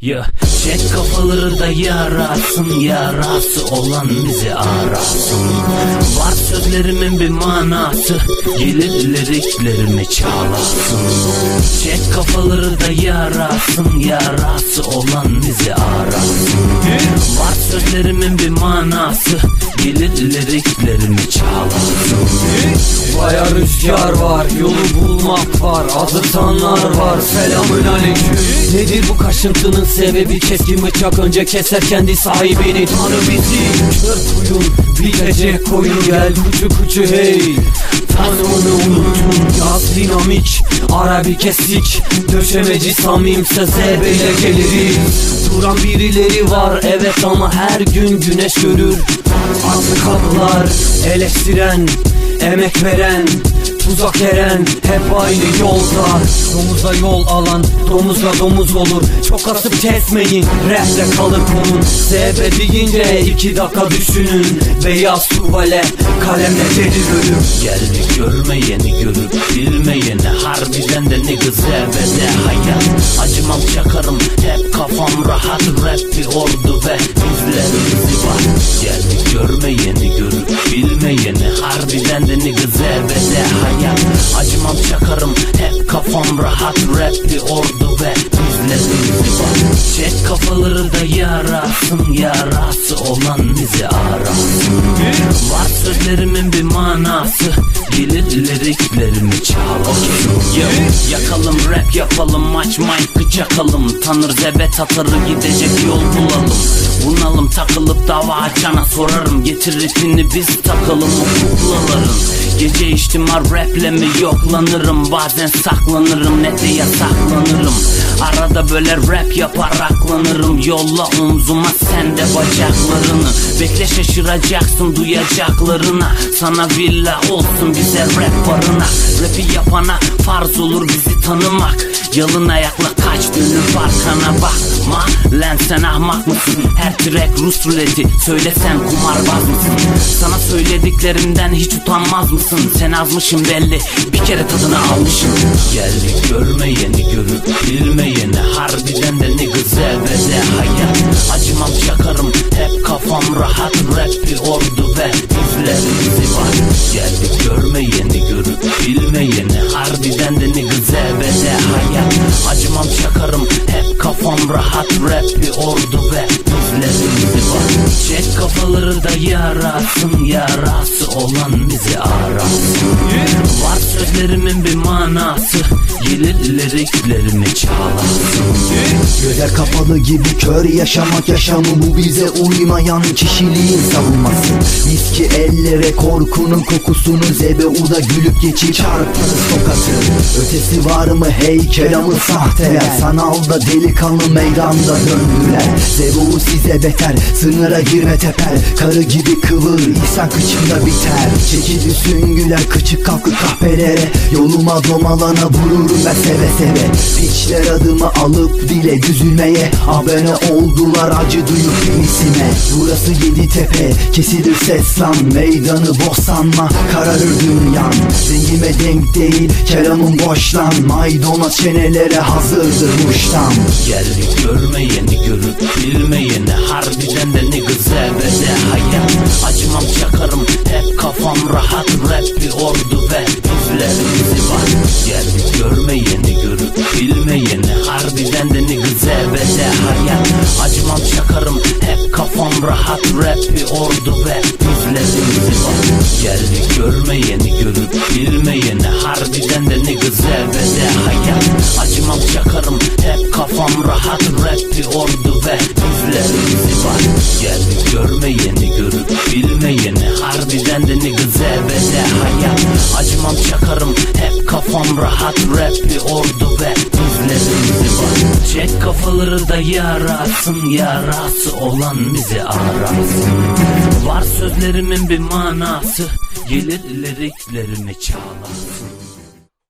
Ya. Çek kafaları da yarasın Yarası olan bizi arasın. Var sözlerimin bir manası Gelir liriklerimi çalasın Çek kafaları da yarasın Yarası olan bizi arasın. Var sözlerimin bir manası Gelir liriklerimi çalasın Baya rüzgar var yolu bulmak var Azıtanlar var selamün aleyküm. Nedir bu kaşıntının sebebi? Keskin bıçak önce keser kendi sahibini Tanrı bizi. Kör kuyun bir gece koyun gel kucu kucu hey. Tanımını unutun yaz dinamik ara bir kesik Döşemeci samimse zebeyle geliriz Duran birileri var evet ama her gün güneş görür. Atlı kapılar eleştiren Emek veren Tuzak eren hep aynı yolda Domuza yol alan domuzla domuz olur. Çok asıp kesmeyin rapte kalır konun Sebep deyince iki dakika düşünün. Beyaz tuvale kalemle gelir ölüm Geldi görmeyeni görüp bilmeyeni Harbiden de ne zevede hayat Acımam çakarım. Hep kafam rahat. Rap bir ordu ve bizlerimizi var. Geldi görmeyeni görüp bilmeyeni. Harbiden de ne zevede hayat Acımam çakarım. Hep kafam rahat. Rap bir ordu ve bizlerimizi var. Çek kafaları da yarasın. Yarası olan bizi arasın. Var sözlerimin bir manası. Gelir liriklerimi Yo, Yakalım rap yapalım maç mike'ı çakalım Tanır zebet atarı gidecek yol bulalım Bunalım takılıp dava açana sorarım. Getir ritmini biz takalım o kuklaların Gece içtimar raple mi yoklanırım? Bazen saklanırım ne de yasaklanırım. Arada böyle rap yapar aklanırım Yolla omzuma sen de bacaklarını. Bekle şaşıracaksın duyacaklarına. Sana villa olsun bize rap barına. Rapi yapana farz olur bizi tanımak Yalın ayakla kaç dönüp arkana bakma Lan sen ahmak mısın? Her track Rus ruleti Söylesen kumarbaz mısın? Sana söylediklerimden hiç utanmaz mısın? Sen azmışım belli Bir kere tadını almışım Geldi görmeyeni görüp bilmeyeni Harbiden de ne zevede hayat Acımam çakarım hep kafam rahat Rap bir ordu ve bizlerimizi var Geldi görmeyeni kafam rahat Rap bir ordu ve bizlerimizi var. Çek kafaları da yarasın Yarası olan bizi arasın. Var sözlerimin bir manası Gelir liriklerimi çalasın Gözler kapalı gibi kör yaşamak yaşamı. Bu bize uymayan kişiliğin savunması. Viski ellere korkunun kokusunu Zebeuda gülüp geçip çarparız tokatı Ötesi var mı? Hey kelamı sahteler. Sanalda delikanlı meydanda döndüler. Zebeu size beter. Sınıra girme teper. Karı gibi kıvır İhsan kıçında biter. Çekildi süngüler kıçık kalkı kahpelere. Yoluma domalana vururum ben seve seve. Piçler adımı alıp dile düzülmeye Abone oldular acı duyup birisine Burası yedi tepe kesilir ses lan Meydanı boş sanma kararır dünyan Rengime denk değil kelamım boş lan Maydanoz çenelere hazırdır muştan. Geldi görmeyeni görüp bilmeyeni Harbiden de ne zevede hayat. Acımam çakarım hep kafam rahat. Rap bir ordu rahat Rap bir ordu ve bizlerimizi var Geldi görmeyeni görüp bilmeyeni Harbiden de ne zevede hayat. Acımam çakarım hep kafam rahat. Rap bir ordu ve bizlerimizi var Geldi görmeyeni görüp bilmeyeni Harbiden de ne zevede hayat. Acımam çakarım hep kafam rahat. Rap bir ordu ve Çek kafaları da yarasın Yarası olan bizi arasın Var sözlerimin bir manası Gelir liriklerimi çalasın